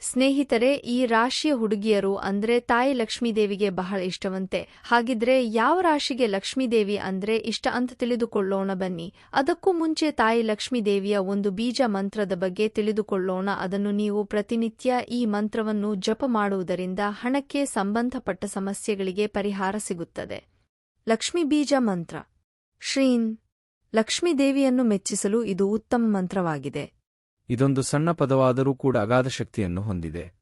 ಸ್ನೇಹಿತರೆ, ಈ ರಾಶಿಯ ಹುಡುಗಿಯರು ಅಂದ್ರೆ ತಾಯಿ ಲಕ್ಷ್ಮೀದೇವಿಗೆ ಬಹಳ ಇಷ್ಟವಂತೆ. ಹಾಗಿದ್ರೆ ಯಾವ ರಾಶಿಗೆ ಲಕ್ಷ್ಮೀದೇವಿ ಅಂದ್ರೆ ಇಷ್ಟ ಅಂತ ತಿಳಿದುಕೊಳ್ಳೋಣ ಬನ್ನಿ. ಅದಕ್ಕೂ ಮುಂಚೆ ತಾಯಿ ಲಕ್ಷ್ಮೀದೇವಿಯ ಒಂದು ಬೀಜ ಮಂತ್ರದ ಬಗ್ಗೆ ತಿಳಿದುಕೊಳ್ಳೋಣ. ಅದನ್ನು ನೀವು ಪ್ರತಿನಿತ್ಯ ಈ ಮಂತ್ರವನ್ನು ಜಪ ಮಾಡುವುದರಿಂದ ಹಣಕ್ಕೆ ಸಂಬಂಧಪಟ್ಟ ಸಮಸ್ಯೆಗಳಿಗೆ ಪರಿಹಾರ ಸಿಗುತ್ತದೆ. ಲಕ್ಷ್ಮೀ ಬೀಜ ಮಂತ್ರ. ಶ್ರೀನ್. ಲಕ್ಷ್ಮೀದೇವಿಯನ್ನು ಮೆಚ್ಚಿಸಲು ಇದು ಉತ್ತಮ ಮಂತ್ರವಾಗಿದೆ. ಇದೊಂದು ಸಣ್ಣ ಪದವಾದರೂ ಕೂಡ ಅಗಾಧ ಶಕ್ತಿಯನ್ನು ಹೊಂದಿದೆ.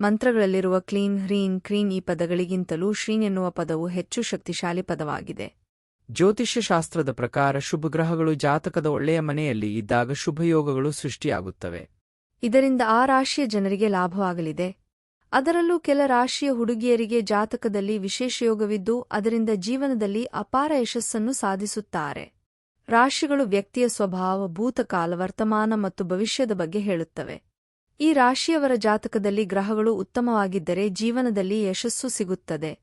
ಮಂತ್ರಗಳಲ್ಲಿರುವ ಕ್ಲೀನ್ ಹ್ರೀನ್ ಕ್ರೀನ್ ಈ ಪದಗಳಿಗಿಂತಲೂ ಶ್ರೀನ್ ಎನ್ನುವ ಪದವು ಹೆಚ್ಚು ಶಕ್ತಿಶಾಲಿ ಪದವಾಗಿದೆ. ಜ್ಯೋತಿಷ್ಯ ಶಾಸ್ತ್ರದ ಪ್ರಕಾರ ಶುಭ ಗ್ರಹಗಳು ಜಾತಕದ ಒಳ್ಳೆಯ ಮನೆಯಲ್ಲಿ ಇದ್ದಾಗ ಶುಭಯೋಗಗಳು ಸೃಷ್ಟಿಯಾಗುತ್ತವೆ. ಇದರಿಂದ ಆ ರಾಶಿಯ ಜನರಿಗೆ ಲಾಭವಾಗಲಿದೆ. ಅದರಲ್ಲೂ ಕೆಲ ರಾಶಿಯ ಹುಡುಗಿಯರಿಗೆ ಜಾತಕದಲ್ಲಿ ವಿಶೇಷ ಯೋಗವಿದ್ದು ಅದರಿಂದ ಜೀವನದಲ್ಲಿ ಅಪಾರ ಯಶಸ್ಸನ್ನು ಸಾಧಿಸುತ್ತಾರೆ. ರಾಶಿಗಳು ವ್ಯಕ್ತಿಯ ಸ್ವಭಾವ, ಭೂತಕಾಲ, ವರ್ತಮಾನ ಮತ್ತು ಭವಿಷ್ಯದ ಬಗ್ಗೆ ಹೇಳುತ್ತವೆ. ಈ ರಾಶಿಯವರ ಜಾತಕದಲ್ಲಿ ಗ್ರಹಗಳು ಉತ್ತಮವಾಗಿದ್ದರೆ ಜೀವನದಲ್ಲಿ ಯಶಸ್ಸು ಸಿಗುತ್ತದೆ.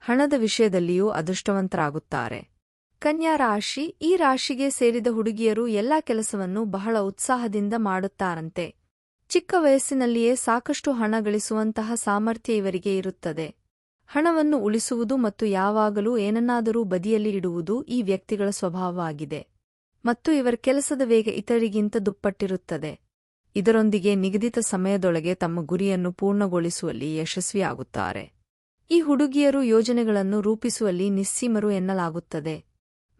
ಹಣದ ವಿಷಯದಲ್ಲಿಯೂ ಅದೃಷ್ಟವಂತರಾಗುತ್ತಾರೆ. ಕನ್ಯಾ ರಾಶಿ, ಈ ರಾಶಿಗೆ ಸೇರಿದ ಹುಡುಗಿಯರು ಎಲ್ಲಾ ಕೆಲಸವನ್ನು ಬಹಳ ಉತ್ಸಾಹದಿಂದ ಮಾಡುತ್ತಾರಂತೆ. ಚಿಕ್ಕ ವಯಸ್ಸಿನಲ್ಲಿಯೇ ಸಾಕಷ್ಟು ಹಣ ಗಳಿಸುವಂತಹ ಸಾಮರ್ಥ್ಯ ಇವರಿಗೆ ಇರುತ್ತದೆ. ಹಣವನ್ನು ಉಳಿಸುವುದು ಮತ್ತು ಯಾವಾಗಲೂ ಏನನ್ನಾದರೂ ಬದಿಯಲ್ಲಿ ಇಡುವುದು ಈ ವ್ಯಕ್ತಿಗಳ ಸ್ವಭಾವವಾಗಿದೆ ಮತ್ತು ಇವರ ಕೆಲಸದ ವೇಗ ಇತರರಿಗಿಂತ ದುಪ್ಪಟ್ಟಿರುತ್ತದೆ. ಇದರೊಂದಿಗೆ ನಿಗದಿತ ಸಮಯದೊಳಗೆ ತಮ್ಮ ಗುರಿಯನ್ನು ಪೂರ್ಣಗೊಳಿಸುವಲ್ಲಿ ಯಶಸ್ವಿಯಾಗುತ್ತಾರೆ. ಈ ಹುಡುಗಿಯರು ಯೋಜನೆಗಳನ್ನು ರೂಪಿಸುವಲ್ಲಿ ನಿಸ್ಸೀಮರು ಎನ್ನಲಾಗುತ್ತದೆ.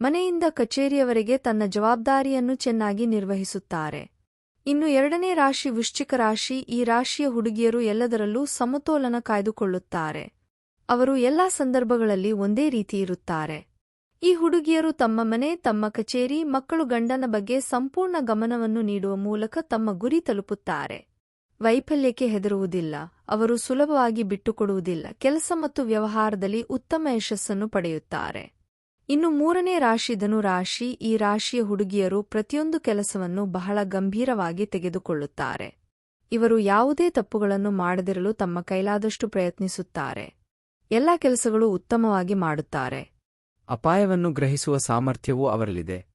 ಮನೆಯಿಂದ ಕಚೇರಿಯವರೆಗೆ ತನ್ನ ಜವಾಬ್ದಾರಿಯನ್ನು ಚೆನ್ನಾಗಿ ನಿರ್ವಹಿಸುತ್ತಾರೆ. ಇನ್ನು ಎರಡನೇ ರಾಶಿ ವೃಶ್ಚಿಕ ರಾಶಿ ಈ ರಾಶಿಯ ಹುಡುಗಿಯರು ಎಲ್ಲದರಲ್ಲೂ ಸಮತೋಲನ ಕಾಯ್ದುಕೊಳ್ಳುತ್ತಾರೆ. ಅವರು ಎಲ್ಲಾ ಸಂದರ್ಭಗಳಲ್ಲಿ ಒಂದೇ ರೀತಿ ಇರುತ್ತಾರೆ. ಈ ಹುಡುಗಿಯರು ತಮ್ಮ ಮನೆ, ತಮ್ಮ ಕಚೇರಿ, ಮಕ್ಕಳು ಗಂಡನ ಬಗ್ಗೆ ಸಂಪೂರ್ಣ ಗಮನವನ್ನು ನೀಡುವ ಮೂಲಕ ತಮ್ಮ ಗುರಿ ತಲುಪುತ್ತಾರೆ. ವೈಫಲ್ಯಕ್ಕೆ ಹೆದರುವುದಿಲ್ಲ, ಅವರು ಸುಲಭವಾಗಿ ಬಿಟ್ಟುಕೊಡುವುದಿಲ್ಲ, ಕೆಲಸ ಮತ್ತು ವ್ಯವಹಾರದಲ್ಲಿ ಉತ್ತಮ ಯಶಸ್ಸನ್ನು ಪಡೆಯುತ್ತಾರೆ. ಇನ್ನು ಮೂರನೇ ರಾಶಿ ಧನು ರಾಶಿ ಈ ರಾಶಿಯ ಹುಡುಗಿಯರು ಪ್ರತಿಯೊಂದು ಕೆಲಸವನ್ನು ಬಹಳ ಗಂಭೀರವಾಗಿ ತೆಗೆದುಕೊಳ್ಳುತ್ತಾರೆ. ಇವರು ಯಾವುದೇ ತಪ್ಪುಗಳನ್ನು ಮಾಡದಿರಲು ತಮ್ಮ ಕೈಲಾದಷ್ಟು ಪ್ರಯತ್ನಿಸುತ್ತಾರೆ. ಎಲ್ಲಾ ಕೆಲಸಗಳು ಉತ್ತಮವಾಗಿ ಮಾಡುತ್ತಾರೆ. ಅಪಾಯವನ್ನು ಗ್ರಹಿಸುವ ಸಾಮರ್ಥ್ಯವೂ ಅವರಲ್ಲಿದೆ.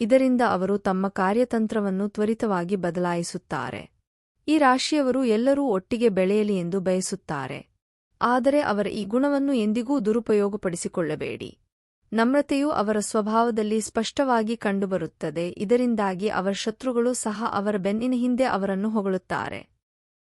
ಇದರಿಂದ ಅವರು ತಮ್ಮ ಕಾರ್ಯತಂತ್ರವನ್ನು ತ್ವರಿತವಾಗಿ ಬದಲಾಯಿಸುತ್ತಾರೆ. ಈ ರಾಶಿಯವರು ಎಲ್ಲರೂ ಒಟ್ಟಿಗೆ ಬೆಳೆಯಲಿ ಎಂದು ಬಯಸುತ್ತಾರೆ. ಆದರೆ ಅವರ ಈ ಗುಣವನ್ನು ಎಂದಿಗೂ ದುರುಪಯೋಗಪಡಿಸಿಕೊಳ್ಳಬೇಡಿ. ನಮ್ರತೆಯು ಅವರ ಸ್ವಭಾವದಲ್ಲಿ ಸ್ಪಷ್ಟವಾಗಿ ಕಂಡುಬರುತ್ತದೆ. ಇದರಿಂದಾಗಿ ಅವರ ಶತ್ರುಗಳು ಸಹ ಅವರ ಬೆನ್ನಿನ ಹಿಂದೆ ಅವರನ್ನು ಹೊಗಳುತ್ತಾರೆ.